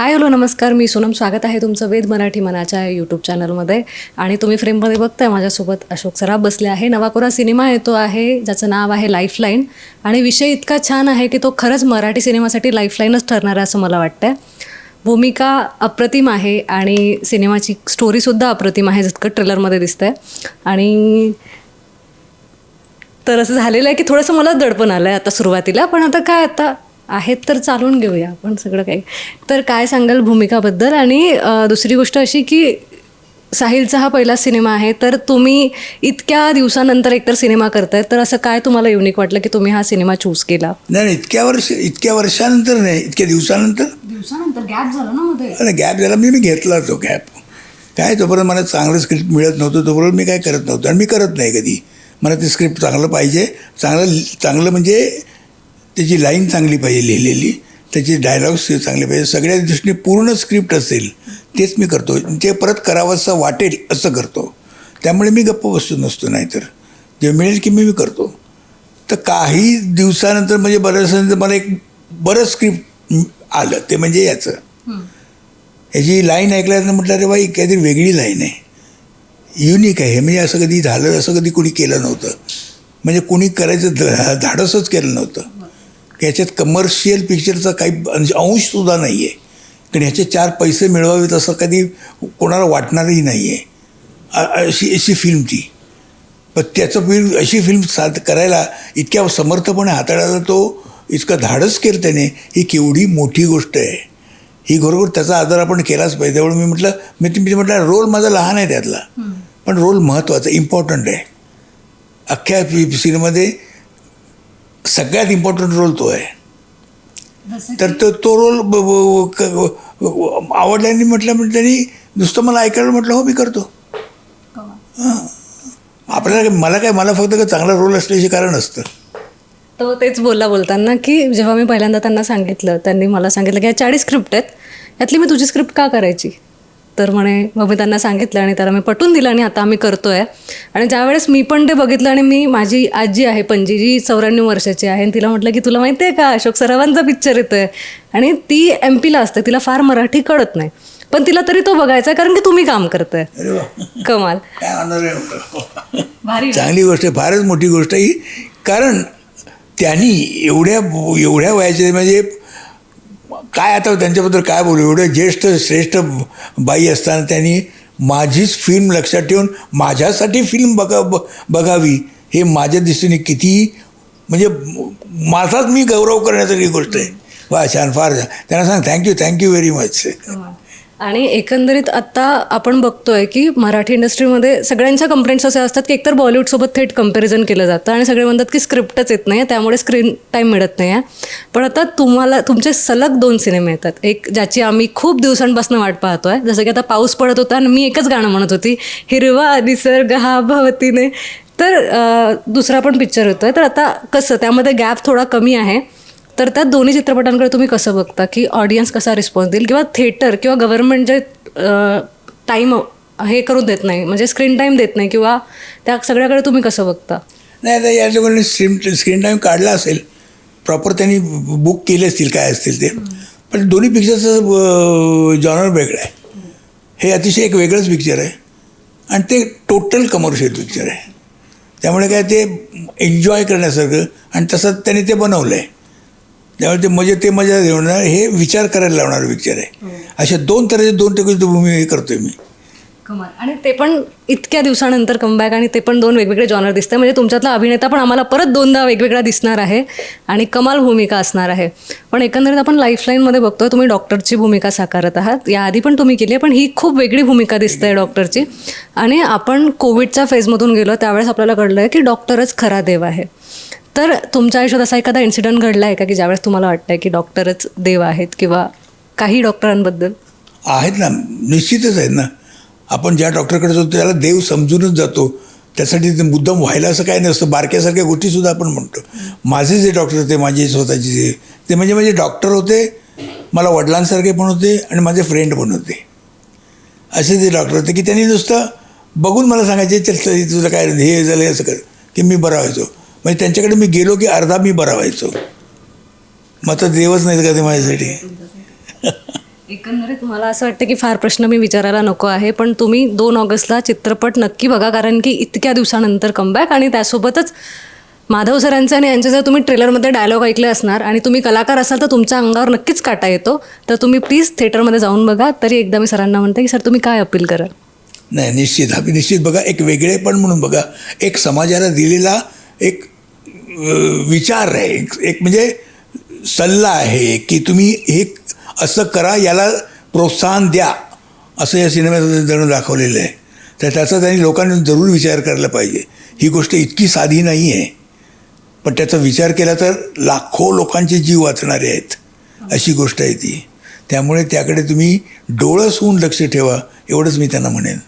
Hi hello नमस्कार. मी सोनम स्वागत आहे तुमचं वेद मराठी मनाच्या यूट्यूब चॅनलमध्ये आणि तुम्ही फ्रेममध्ये बघताय माझ्यासोबत अशोक सराफ बसले आहे. नवाकोरा सिनेमा येतो आहे ज्याचं नाव आहे लाईफलाईन आणि विषय इतका छान आहे की तो खरंच मराठी सिनेमासाठी लाईफलाईनच ठरणार आहे असं मला वाटतं भूमिका अप्रतिम आहे आणि सिनेमाची स्टोरीसुद्धा अप्रतिम आहे जितकं ट्रेलरमध्ये दिसतंय. आणि तर असं झालेलं आहे की थोडंसं मला दडपण आलं आहे आता सुरुवातीला. पण आता काय आता आहेत तर चालून घेऊया आपण सगळं काही. तर काय सांगाल भूमिकाबद्दल? आणि दुसरी गोष्ट अशी की साहिलचा हा पहिला सिनेमा आहे तर तुम्ही इतक्या दिवसानंतर एकतर सिनेमा करताय तर असं काय तुम्हाला युनिक वाटलं की तुम्ही हा सिनेमा चूज केला? नाही नाही इतक्या वर्ष इतक्या वर्षानंतर नाही इतक्या दिवसानंतर? दिवसानंतर गॅप झाला ना मध्ये? आणि गॅप झाला मी मी घेतला तो गॅप काय तोपर्यंत मला चांगलं स्क्रिप्ट मिळत नव्हतं तोपर्यंत मी काय करत नव्हतं. आणि मी करत नाही कधी. मला ते स्क्रिप्ट चांगलं पाहिजे चांगलं चांगलं म्हणजे त्याची लाईन चांगली पाहिजे लिहिलेली त्याचे डायलॉग्स चांगले पाहिजे. सगळ्या दृष्टीने पूर्ण स्क्रिप्ट असेल तेच मी करतो. ते परत करावंसं वाटेल असं करतो. त्यामुळे मी गप्प बसतो नसतो नाहीतर. जे मिळेल की मी मी करतो. तर काही दिवसानंतर म्हणजे बऱ्याचनंतर मला एक बरं स्क्रिप्ट आलं. ते म्हणजे याचं. याची लाईन ऐकल्यानंतर म्हटलं अरे बाई काहीतरी वेगळी लाईन आहे. युनिक आहे. हे म्हणजे असं कधी झालं असं कधी कोणी केलं नव्हतं. म्हणजे कोणी करायचं धाडसच केलं नव्हतं. की ह्याच्यात कमर्शियल पिक्चरचा काही अंश- अंशसुद्धा नाही आहे कारण ह्याचे चार पैसे मिळवावेत असं कधी कोणाला वाटणारही नाही आहे अशी अशी फिल्म ती. पण त्याचं फिल्म अशी फिल्म साथ करायला इतक्या समर्थपणे हाताळायला तो इतकं धाडस केलं त्याने ही केवढी मोठी गोष्ट आहे. ही घरोघर त्याचा आदर आपण केलाच पाहिजे. त्यामुळे मी म्हटलं मी तुम्ही म्हटलं रोल माझा लहान आहे त्यातला. पण रोल महत्त्वाचा इम्पॉर्टंट आहे. अख्ख्या सिनेमामध्ये सगळ्यात इम्पॉर्टंट रोल तो आहे. तर तो तो रोल ब- ब- क- आवडल्याने म्हटलं म्हणजे त्यांनी नुसतं मला ऐकायला म्हटलं हो मी करतो. हां. आपल्याला काय- मला काय मला फक्त चांगला रोल असल्याचे कारण असतं. तो तेच बोलला बोलताना की जेव्हा मी पहिल्यांदा त्यांना सांगितलं त्यांनी मला सांगितलं की या चाळीस स्क्रिप्ट आहेत यातली मी तुझी स्क्रिप्ट का करायची? तर म्हणे मग मी त्यांना सांगितलं आणि त्याला मी पटवून दिलं आणि आता आम्ही करतोय. आणि ज्यावेळेस मी पण ते बघितलं आणि मी माझी आजी आहे पणजी जी चौऱ्याण्णव वर्षाची आहे आणि तिला म्हटलं की तुला माहिती आहे का अशोक सरावांचा पिक्चर येतोय? आणि ती एम पीला असते तिला फार मराठी कळत नाही. पण तिला तरी तो बघायचा आहे कारण की तुम्ही काम करताय. कमाल. काय ऑनर आहे म्हटलं. भारी. चांगली गोष्ट आहे फारच मोठी गोष्ट आहे ही. कारण त्यांनी एवढ्या एवढ्या वयाचे म्हणजे काय आता त्यांच्याबद्दल काय बोलू? एवढं ज्येष्ठ श्रेष्ठ बाई असताना त्यांनी माझीच फिल्म लक्षात ठेवून माझ्यासाठी फिल्म बघा ब- बघावी हे माझ्या दृष्टीने किती म्हणजे माझाच मी गौरव करण्यासारखी गोष्ट आहे. वा छान फार त्यांना सांग थँक्यू थँक्यू व्हेरी मच आणि एकंदरीत आत्ता आपण बघतोय की मराठी इंडस्ट्रीमध्ये सगळ्यांच्या कंप्लेंट्स असे असतात की एकतर बॉलिवूडसोबत थेट कंपॅरिझन केलं जातं आणि सगळे म्हणतात की स्क्रिप्टच येत नाही त्यामुळे स्क्रीन टाईम मिळत नाही आहे पण आता तुम्हाला तुमचे सलग दोन सिनेमे येतात. एक ज्याची आम्ही खूप दिवसांपासून वाट पाहतोय. जसं की आता पाऊस पडत होता आणि मी एकच गाणं म्हणत होती हिरवा निसर्ग हा भवतीने. तर दुसरा पण पिक्चर होतोय. तर आता कसं त्यामध्ये गॅप थोडा कमी आहे. तर त्या दोन्ही चित्रपटांकडे तुम्ही कसं बघता? की ऑडियन्स कसा रिस्पॉन्स देईल? किंवा थिएटर किंवा गव्हर्नमेंट जे टाईम हे करून देत नाही म्हणजे स्क्रीन टाईम देत नाही किंवा त्या सगळ्याकडे तुम्ही कसं बघता? नाही आता या लोकांनी स्क्रीन स्क्रीन टाईम काढला असेल प्रॉपर त्यांनी बुक केले असतील काय असतील ते. पण दोन्ही पिक्चरचं जॉनर वेगळं आहे. हे अतिशय एक वेगळंच पिक्चर आहे. आणि ते टोटल कमर्शियल पिक्चर आहे. त्यामुळे काय ते एन्जॉय करण्यासारखं आणि तसंच त्यांनी ते बनवलं आहे त्यामुळे ते मजा ते मजा घेणार हे विचार करायला लावणारं पिक्चर आहे. अशा दोन तऱ्हेचे दोन टक्के भूमी हे करतोय मी. कमाल. आणि ते पण इतक्या दिवसानंतर कमबॅक आणि ते पण दोन वेगवेगळे जॉनर दिसते म्हणजे तुमच्यातला अभिनेता पण आम्हाला परत दोनदा वेगवेगळा दिसणार आहे आणि कमाल भूमिका असणार आहे. पण एकंदरीत आपण लाईफलाईनमध्ये बघतोय तुम्ही डॉक्टरची भूमिका साकारत आहात. याआधी पण तुम्ही केली आहे पण ही खूप वेगळी भूमिका दिसते आहे डॉक्टरची आणि आपण कोविडच्या फेजमधून गेलो त्यावेळेस आपल्याला कळलं आहे की डॉक्टरच खरा देव आहे. तर तुमच्या आयुष्यात असा एखादा इन्सिडंट घडला आहे का की ज्यावेळेस तुम्हाला वाटतं की डॉक्टरच देव आहेत किंवा काही डॉक्टरांबद्दल आहेत ना. निश्चितच आहेत ना. आपण ज्या डॉक्टरकडे जातो त्याला देव समजूनच जातो. त्यासाठी ते मुद्दाम व्हायला असं काही नसतं. बारक्यासारख्या गोष्टीसुद्धा आपण म्हणतो. माझे जे डॉक्टर होते माझे स्वतःचे जे ते म्हणजे माझे डॉक्टर होते मला वडिलांसारखे पण होते आणि माझे फ्रेंड पण होते. असे जे डॉक्टर होते की त्यांनी नुसतं बघून मला सांगायचे चल, तुझं काय हे झालं असं कर. की मी बरा व्हायचो. म्हणजे त्यांच्याकडे मी गेलो की अर्धा मी बरा व्हायचो मग आता देवच नाही का ते माझ्यासाठी? एकंदरीत मला असं वाटतं की फार प्रश्न मी विचारायला नको आहे पण तुम्ही दोन ऑगस्टला चित्रपट नक्की बघा कारण की इतक्या दिवसानंतर कमबॅक आणि त्यासोबतच माधव सरांचे आणि यांचे जर तुम्ही ट्रेलरमध्ये डायलॉग ऐकले असणार आणि तुम्ही कलाकार असाल तर तुमच्या अंगावर नक्कीच काटा येतो. तर तुम्ही प्लीज थिएटरमध्ये जाऊन बघा तरी एकदा मी सरांना म्हणते की सर तुम्ही काय अपील कराल? नाही निश्चित. हा निश्चित बघा एक वेगळेपण म्हणून बघा. एक समाजाला दिलेला एक विचार आहे. एक म्हणजे सल्ला आहे की तुम्ही हे असं करा याला प्रोत्साहन द्या असं या सिनेमात जणू दाखवलेलं आहे. तर त्याचा त्यांनी लोकांनी जरूर विचार करायला पाहिजे. ही गोष्ट इतकी साधी नाही आहे. पण त्याचा विचार केला तर लाखो लोकांचे जीव वाचणारे आहेत. अशी गोष्ट आहे ती. त्यामुळे त्याकडे तुम्ही डोळस होऊन लक्ष ठेवा एवढंच मी त्यांना म्हणेन.